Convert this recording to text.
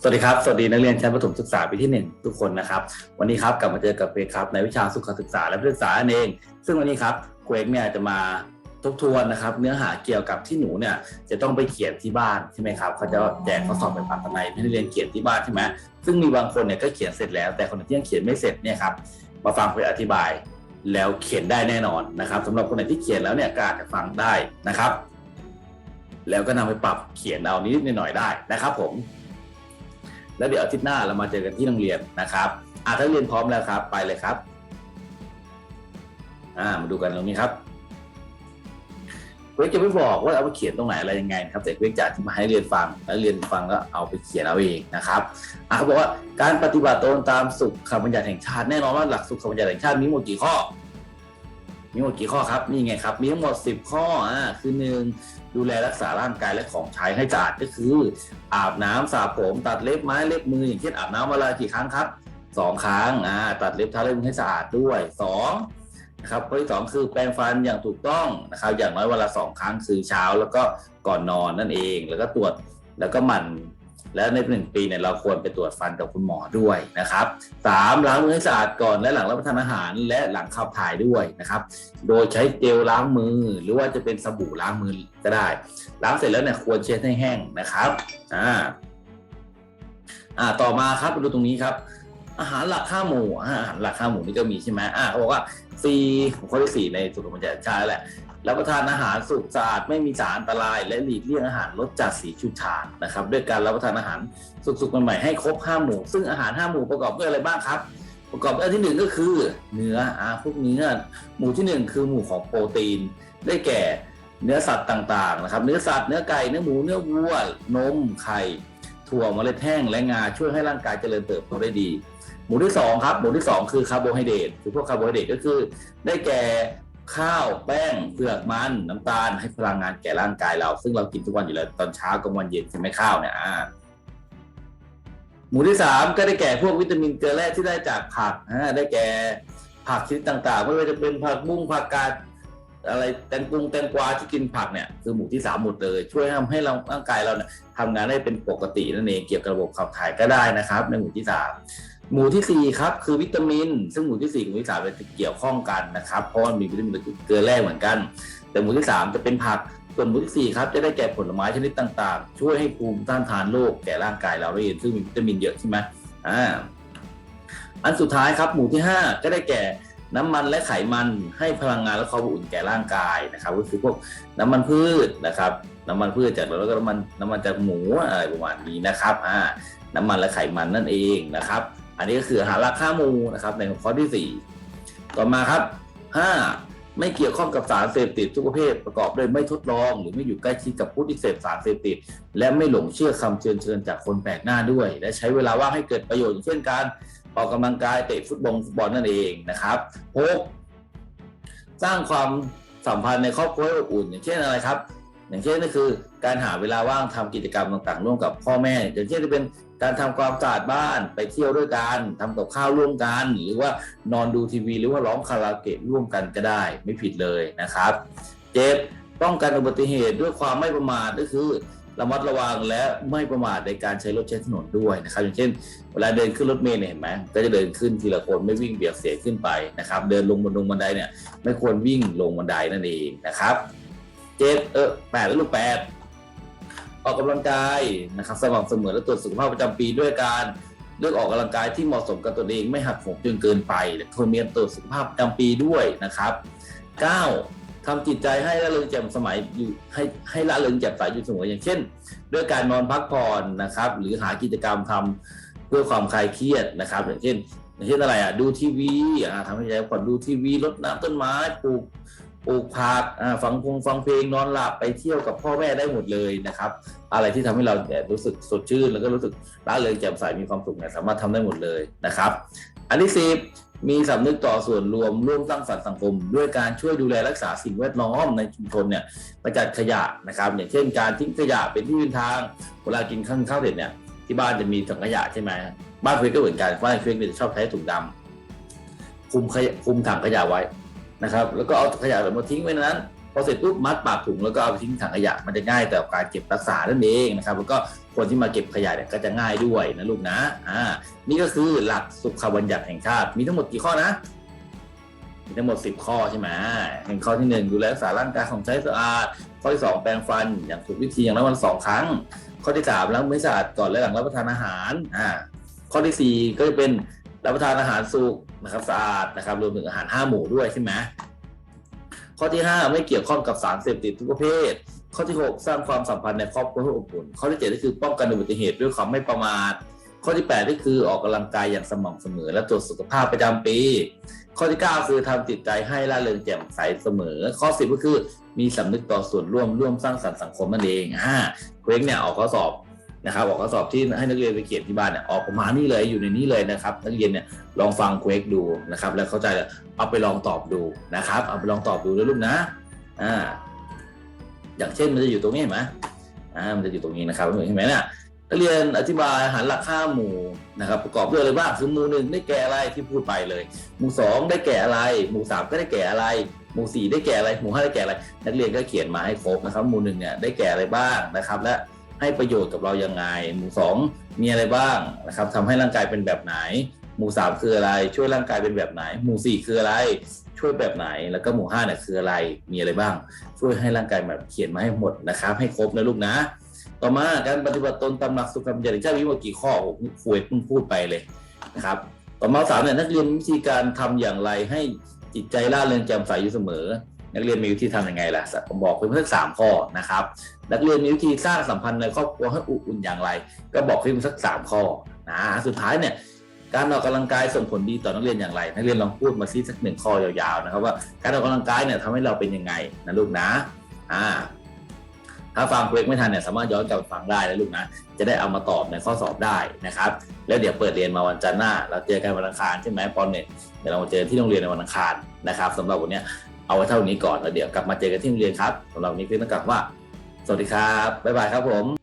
สวัสดีครับ สวัสดีนักเรียนชั้นประถมศึกษาปีที่หนึ่งทุกคนนะครับ วันนี้ครับกลับมาเจอกับเควกครับในวิชาสุขศึกษาและศึกษานั่นเอง ซึ่งวันนี้ครับเควกเนี่ยจะมาทบทวนนะครับ เนื้อหาเกี่ยวกับที่หนูเนี่ยจะต้องไปเขียนที่บ้านใช่ไหมครับเขาจะแจกข้อสอบเป็นปัตนัยให้นักเรียนเขียนที่บ้านใช่ไหมซึ่งมีบางคนเนี่ยก็เขียนเสร็จแล้ว แต่คนไหนที่ยังเขียนไม่เสร็จเนี่ยครับมาฟังเควกอธิบายแล้วเขียนได้แน่นอนนะครับสำหรับคนไหนที่เขียนแล้วเนี่ยก็อาจจะฟังได้นะครับ แล้วก็นำไปปรับเขียนเอานิดหน่อยได้นะครับ ผม แล้วเดี๋ยวอาทิตย์หน้าเรามาเจอกันที่โรงเรียนนะครับอ่าถ้าเรียนพร้อมแล้วครับ ไปเลยครับอ่ามาดูกันตรงนี้ครับเวกจะไม่บอกว่าเอาไปเขียนตรงไหนอะไรยังไงนะครับ แต่เวกจะอธิบายให้เรียนฟังแล้วเรียนฟังแล้วเอาไปเขียนเอาเองนะครับอ่าเขาบอกว่าการปฏิบัติตนตามสุขบัญญัติแห่งชาติแน่นอนว่าหลักสุขบัญญัติแห่งชาติมีหมดกี่ข้อ มีหมดกี่ข้อครับนี่ไงครับ มีทั้งหมด 10 ข้ออ่าคือหนึ่งดูแลรักษาร่างกายและของใช้ให้สะอาดก็คือ อาบน้ำสระผม ตัดเล็บไม้เล็บมือ อย่างเช่นอาบน้ำเวละกี่ครั้งครับสองครั้งอ่าตัดเล็บเท้าเล็บมือให้สะอาดด้วยสองนะครับข้อที่สองคือแปรงฟันอย่างถูกต้องนะครับอย่างน้อยวันละสองครั้งคือเช้าแล้วก็ก่อนนอนนั่นเอง แล้วก็ตรวจแล้วก็หมั่น แล้วในหนึ่งปีเนี่ยเราควรไปตรวจฟันกับคุณหมอด้วยนะครับสามล้างมือให้สะอาดก่อนและหลังรับประทานอาหารและหลังขับถ่ายด้วยนะครับ โดยใช้เจลล้างมือหรือว่าจะเป็นสบู่ล้างมือก็ได้ ล้างเสร็จแล้วเนี่ยควรเช็ดให้แห้งนะครับอ่าอ่าต่อมาครับดูตรงนี้ครับ อาหารหลักข้าหมูอาหารหลักข้าหมูนี่ก็มีใช่ไหมอ่าเขาบอกว่าสี่ข้อที่สี่ในสุขภาพชาติแหละ รับประทานอาหารสุกสะอาดไม่มีสารอันตราย และหลีกเลี่ยงอาหารรสจัดสีชูชาดนะครับด้วยการรับประทานอาหารสุกๆใหม่ๆให้ครบห้าหมู่ซึ่งอาหารห้าหมู่ประกอบด้วยอะไรบ้างครับ ประกอบอันที่หนึ่งก็คือ เนื้ออาพวกเนื้อหมู่ที่หนึ่งคือหมู่ของโปรตีน ได้แก่เนื้อสัตว์ต่างๆนะครับเนื้อสัตว์เนื้อไก่เนื้อหมูเนื้อวัวนมไข่ถั่วเมล็ดแห้งและงาช่วยให้ร่างกายเจริญเติบโตได้ดี หมู่ที่สองครับหมู่ที่สองคือคาร์โบไฮเดรตคือพวกคาร์โบไฮเดรตก็คือ ได้แก่ ข้าวแป้งเปลือกมันน้ำตาลให้พลังงานแก่ร่างกายเรา ซึ่งเรากินทุกวันอยู่แล้วตอนเช้ากลางวันเย็นใช่ไหมข้าวเนี่ยอ่าหมู่ที่สามก็ได้แก่พวกวิตามินเกลือแร่ที่ได้จากผักได้แก่ผักชนิดต่างๆไม่ว่าจะเป็นผักบุ้งผักกาดอะไรแตงกุงแตงกวาที่กินผักเนี่ยคือหมู่ที่สามหมดเลย ช่วยทำให้เราร่างกายเราเนี่ยทำงานได้เป็นปกตินั่นเองเกี่ยวกับระบบขับถ่ายก็ได้นะครับ ในหมู่ที่สาม หมู่ที่สี่ครับ คือวิตามิน ซึ่งหมู่ที่สี่กับหมู่ที่สามจะเกี่ยวข้องกันนะครับ เพราะมันมีวิตามินเกลือแร่เหมือนกัน แต่หมู่ที่สามจะเป็นผักส่วนหมู่ที่สี่ครับจะได้แก่ผลไม้ชนิดต่างๆ ช่วยให้ภูมิต้านทานโรคแก่ร่างกายเราได้ซึ่งมีวิตามินเยอะใช่ไหมอ่าอันสุดท้ายครับหมู่ที่ห้าก็ได้แก่น้ำมันและไขมันให้พลังงานและความอบอุ่นแก่ร่างกายนะครับก็คือพวกน้ำมันพืชนะครับ น้ำมันพืชจากแล้วก็น้ำมันน้ำมันจากหมูอะไรประมาณนี้นะครับอ่าน้ำมันและไขมันนั่นเองนะครับ อันนี้ก็คือหาราคามูนะครับในข้อที่สี่ต่อมาครับห้าไม่เกี่ยวข้องกับสารเสพติดทุกประเภทประกอบด้วยไม่ทดลองหรือไม่อยู่ใกล้ชิดกับผู้ที่เสพสารเสพติด และไม่หลงเชื่อคำเชิญเชิญจากคนแปลกหน้าด้วย และใช้เวลาว่างให้เกิดประโยชน์เช่นการออกกำลังกายเตะฟุตบอลฟุตบอลนั่นเองนะครับหกสร้างความสัมพันธ์ในครอบครัวอบอุ่น อย่างเช่นอะไรครับ อย่างเช่นก็คือการหาเวลาว่างทำกิจกรรมต่างๆ ร่วมกับพ่อแม่ อย่างเช่นจะเป็น การทำความสะอาดบ้านไปเที่ยวด้วยกันทำกับข้าวร่วมกัน หรือว่านอนดูทีวี หรือว่าร้องคาราโอเกะร่วมกันก็ได้ไม่ผิดเลยนะครับเจ็ดป้องกันอุบัติเหตุด้วยความไม่ประมาทก็คือระมัดระวังและไม่ประมาทในการใช้รถใช้ถนนด้วยนะครับ อย่างเช่น เวลาเดินขึ้นรถเมล์เนี่ยเห็นไหมก็จะเดินขึ้นทีละคนไม่วิ่งเบียดเสียขึ้นไปนะครับ เดินลงบนลงบันไดเนี่ย ไม่ควรวิ่งลงบันไดนั่นเองนะครับเจ็ดเออแปดแล้วลูกแปด ออกกำลังกายนะครับสม่ำเสมอและตรวจสุขภาพประจำปีด้วยการเลือกออกกำลังกายที่เหมาะสมกับตัวเองไม่หักโหมจนเกินไปควรมีการตรวจสุขภาพประจำปีด้วยนะครับเก้าทำจิตใจให้ละเริงแจ่มสมัยอยู่ให้ให้ละเริงแจ่มใสอยู่เสมออย่างเช่น ด้วยการนอนพักผ่อนนะครับ หรือหากิจกรรมทำเพื่อความคลายเครียดนะครับ อย่างเช่นอย่างเช่นอะไรอะดูทีวีอ่าทำให้ใจผ่อนดูทีวีรดน้ำต้นไม้ปลูก ปลูกผักอ่าฟังพงฟังเพลงนอนหลับไปเที่ยวกับพ่อแม่ได้หมดเลยนะครับ อะไรที่ทำให้เราเนี่ยรู้สึกสดชื่น แล้วก็รู้สึกร่าเริงแจ่มใสมีความสุขเนี่ยสามารถทำได้หมดเลยนะครับ อันที่สิบมีสำนึกต่อส่วนรวมร่วมสร้างสรรค์สังคม ด้วยการช่วยดูแลรักษาสิ่งแวดล้อมในชุมชนเนี่ยกระจัดขยะนะครับอย่างเช่นการทิ้งขยะเป็นที่เป็นทางเวลากินข้าวข้าวเสร็จเนี่ยที่บ้านจะมีถังขยะใช่ไหมบ้านเพื่อนก็เหมือนกันบ้านเพื่อนจะชอบใช้ถุงดำคุมขยะคุมถังขยะไว้ นะครับแล้วก็เอาขยะมาทิ้งไว้นั้นพอเสร็จปุ๊บมัดปากถุงแล้วก็เอาไปทิ้งถังขยะมันจะง่ายแต่การเก็บรักษานั่นเองนะครับแล้วก็คนที่มาเก็บขยะเนี่ยก็จะง่ายด้วยนะลูกนะอ่านี่ก็คือหลักสุขบัญญัติแห่งชาติมีทั้งหมดกี่ข้อนะมีทั้งหมด 10 ข้อใช่ไหมหนึ่งข้อที่หนึ่งดูแลรักษาร่างกายของใช้สะอาด ข้อที่สองแปรงฟันอย่างถูกวิธีอย่างละวันสองครั้ง ข้อที่สามล้างมือสะอาดก่อนและหลังรับประทานอาหารอ่าข้อที่สี่ก็จะเป็น รับประทานอาหารสุกนะครับสะอาดนะครับรวมถึงอาหารห้าหมู่ด้วยใช่ไหมข้อที่ห้าไม่เกี่ยวข้องกับสารเสพติดทุกประเภท ข้อที่หกสร้างความสัมพันธ์ในครอบครัวให้อบอุ่นข้อที่เจ็ดก็คือป้องกันอุบัติเหตุด้วยความไม่ประมาทข้อที่แปดก็คือออกกำลังกายอย่างสม่ำเสมอ และตรวจสุขภาพประจำปี ข้อที่ 9 คือทำจิตใจให้ร่าเริงแจ่มใสเสมอ ข้อ 10 ก็คือมีสำนึกต่อส่วนร่วมร่วมสร้างสรรค์สังคมนั่นเองอ่าเควกเนี่ยออกข้อสอบ นะครับออกข้อสอบที่ให้นักเรียนไปเขียนที่บ้านเนี่ยออกประมาณนี้เลยอยู่ในนี้เลยนะครับ นักเรียนเนี่ยลองฟังเควกดูนะครับ แล้วเข้าใจเอาไปลองตอบดูนะครับ เอาไปลองตอบดูด้วยลูกนะอ่าอย่างเช่นมันจะอยู่ตรงนี้เห็นไหมอ่ามันจะอยู่ตรงนี้นะครับเห็นไหมเนี่ยนักเรียนอธิบายหารหลักห้าหมู่นะครับ ประกอบด้วยอะไรบ้างคือหมู่หนึ่งได้แก่อะไรที่พูดไปเลย หมู่สองได้แก่อะไร หมู่สามก็ได้แก่อะไร หมู่สี่ได้แก่อะไร หมู่ห้าได้แก่อะไร นักเรียนก็เขียนมาให้ครบนะครับ หมู่หนึ่งเนี่ยได้แก่อะไรบ้างนะครับ และ ให้ประโยชน์กับเรายังไง หมู่สองมีอะไรบ้างนะครับทำให้ร่างกายเป็นแบบไหน หมู่สามคืออะไร ช่วยร่างกายเป็นแบบไหน หมู่สี่คืออะไร ช่วยแบบไหน แล้วก็หมู่ห้าเนี่ยคืออะไร มีอะไรบ้าง ช่วยให้ร่างกายแบบเขียนมาให้หมดนะครับ ให้ครบนะลูกนะ ต่อมาการปฏิบัติตนตามหลักสุขบัญญัติแห่งชาติมีหมดกี่ข้อผมคุยเพิ่งพูดไปเลยนะครับต่อมาสามเนี่ยนักเรียนวิธีการทำอย่างไรให้จิตใจร่าเริงแจ่มใสอยู่เสมอ นักเรียนมีวิธีทำยังไงล่ะผมบอกเพิ่มสักสามข้อนะครับ นักเรียนมีวิธีสร้างสัมพันธ์ในครอบครัวให้อบอุ่นอย่างไร ก็บอกเพิ่มสักสามข้อนะสุดท้ายเนี่ยการออกกำลังกายส่งผลดีต่อนักเรียนอย่างไร นักเรียนลองพูดมาซิสักหนึ่งข้อยาวๆนะครับว่าการออกกำลังกายเนี่ยทำให้เราเป็นยังไงนะลูกนะอ่าถ้าฟังเควกไม่ทันเนี่ยสามารถย้อนกลับฟังได้นะลูกนะ จะได้เอามาตอบในข้อสอบได้นะครับ แล้วเดี๋ยวเปิดเรียนมาวันจันทร์หน้า เราเจอกันวันอังคารใช่ไหมปอนเน็ตเดี๋ยวเราเจอที่โรงเรียนในวันอังคารนะครับสำหรับวันนี้ เอาไว้เท่านี้ก่อนแล้วเดี๋ยวกลับมาเจอกันที่โรงเรียนครับสำหรับวันนี้คือต้องกลับว่า สวัสดีครับบ๊ายบายครับผม